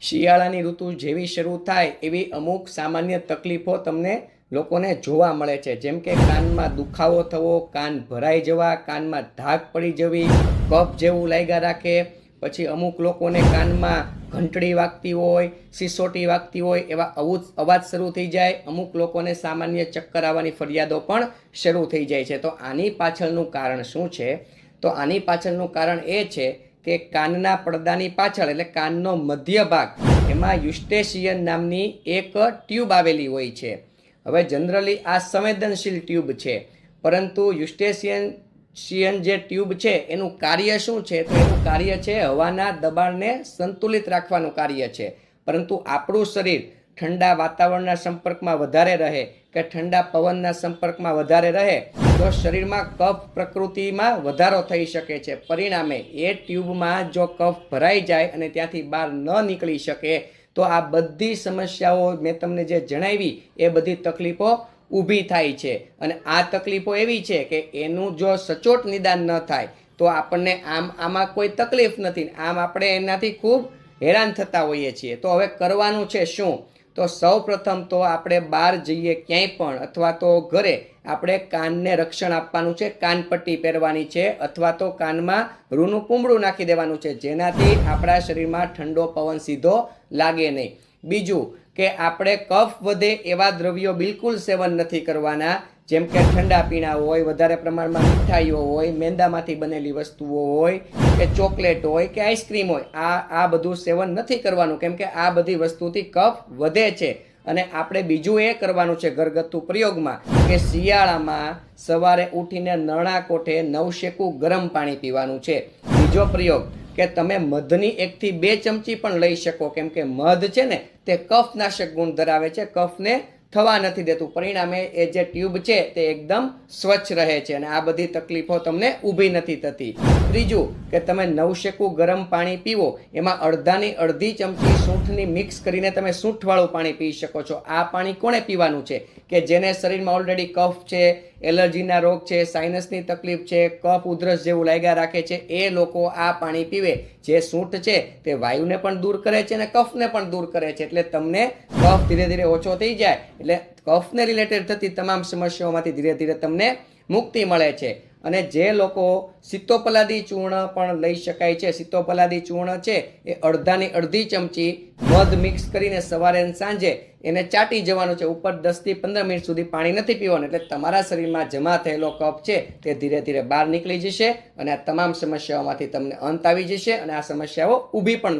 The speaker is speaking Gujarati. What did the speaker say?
શિયાળાની ઋતુ જેવી શરૂ થાય એવી અમુક સામાન્ય તકલીફો તમને લોકોને જોવા મળે છે. જેમ કે કાનમાં દુખાવો થવો, કાન ભરાઈ જવા, કાનમાં ધાક પડી જવી, કફ જેવું લાગ્યા રાખે. પછી અમુક લોકોને કાનમાં ઘંટડી વાગતી હોય, સિસોટી વાગતી હોય એવા અવું, અવાજ શરૂ થઈ જાય. અમુક લોકોને સામાન્ય ચક્કર આવવાની ફરિયાદો પણ શરૂ થઈ જાય છે. તો આની પાછળનું કારણ શું છે? તો આની પાછળનું કારણ એ છે કે કાનના પડદાની પાછળ, એટલે કાનનો મધ્ય ભાગ એમાં યુસ્ટેશિયન નામની એક ટ્યુબ આવેલી હોય છે. હવે જનરલી આ સંવેદનશીલ ટ્યુબ છે, પરંતુ યુસ્ટેશિયન શિયન જે ટ્યુબ છે, એનું કાર્ય શું છે? તો એનું કાર્ય છે હવાના દબાણને સંતુલિત રાખવાનું કાર્ય છે. પરંતુ આપણું શરીર ઠંડા વાતાવરણના સંપર્કમાં વધારે રહે કે ઠંડા પવનના સંપર્કમાં વધારે રહે તો શરીરમાં કફ પ્રકૃતિમાં વધારો થઈ શકે છે. પરિણામે એ ટ્યુબમાં જો કફ ભરાઈ જાય અને ત્યાંથી બહાર ન નીકળી શકે, તો આ બધી સમસ્યાઓ મેં તમને જે જણાવી, એ બધી તકલીફો ઊભી થાય છે. અને આ તકલીફો એવી છે કે એનું જો સચોટ નિદાન ન થાય, તો આપણને આમ, આમાં કોઈ તકલીફ નથી. આમ આપણે એનાથી ખૂબ હેરાન થતા હોઈએ છીએ. તો હવે કરવાનું છે શું? તો સૌ પ્રથમ તો આપણે બહાર જઈએ ક્યાંય પણ, અથવા તો ઘરે આપણે કાનને રક્ષણ આપવાનું છે, કાનપટ્ટી પહેરવાની છે, અથવા તો કાનમાં રૂનું કુંબળું નાખી દેવાનું છે, જેનાથી આપણા શરીરમાં ઠંડો પવન સીધો લાગે નહીં. બીજું કે આપણે કફ વધે એવા દ્રવ્યો બિલકુલ સેવન નથી કરવાના જેમ કે ઠંડા પીણા હોય, વધારે પ્રમાણમાં મીઠાઈઓ હોય, મેંદામાંથી બનેલી વસ્તુઓ હોય, કે ચોકલેટ હોય, કે આઈસ્ક્રીમ હોય, આ આ બધું સેવન નથી કરવાનું, કેમ કે આ બધી વસ્તુથી કફ વધે છે. અને આપણે બીજું એ કરવાનું છે ઘરગથ્થુ પ્રયોગમાં, કે શિયાળામાં સવારે ઉઠીને નરણા કોઠે નવશેકું ગરમ પાણી પીવાનું છે. બીજો પ્રયોગ, કે તમે મધની એકથી બે ચમચી પણ લઈ શકો, કેમ કે મધ છે ને, તે કફનાશક ગુણ ધરાવે છે. કફને થવા નથી દેતું. પરિણામે એ જે ટ્યુબ છે તે એકદમ સ્વચ્છ રહે છે અને આ બધી તકલીફો તમને ઊભી નથી થતી. ત્રીજું કે તમે નવશેકું ગરમ પાણી પીવો, એમાં અડધાની અડધી ચમચી સૂંઠની મિક્સ કરીને તમે સૂંઠવાળું પાણી પી શકો છો. આ પાણી કોણે પીવાનું છે? કે જેને શરીરમાં ઓલરેડી કફ છે એલર્જીના રોગ છે સાઇનસની તકલીફ છે, કફ, ઉધરસ જેવું લાગ્યા રાખે છે, એ લોકો આ પાણી પીવે. જે સૂંઠ છે તે વાયુને પણ દૂર કરે છે અને કફને પણ દૂર કરે છે. એટલે તમને કફ ધીરે ધીરે ઓછો થઈ જાય. એટલે કફને રિલેટેડ થતી તમામ સમસ્યાઓમાંથી ધીરે ધીરે તમને મુક્તિ મળે છે. અને જે લોકો સિત્તોપલાદી ચૂર્ણ પણ લઈ શકાય છે, સિત્તોપલાદી ચૂર્ણ છે, એ અડધાની અડધી ચમચી મધ મિક્સ કરીને સવારે અને સાંજે એને ચાટી જવાનું છે. ઉપર દસથી પંદર મિનિટ સુધી પાણી નથી પીવાનું, એટલે તમારા શરીરમાં જમા થયેલો કફ છે, તે ધીરે ધીરે બહાર નીકળી જશે અને આ તમામ સમસ્યાઓમાંથી તમને અંત આવી જશે અને આ સમસ્યાઓ ઊભી પણ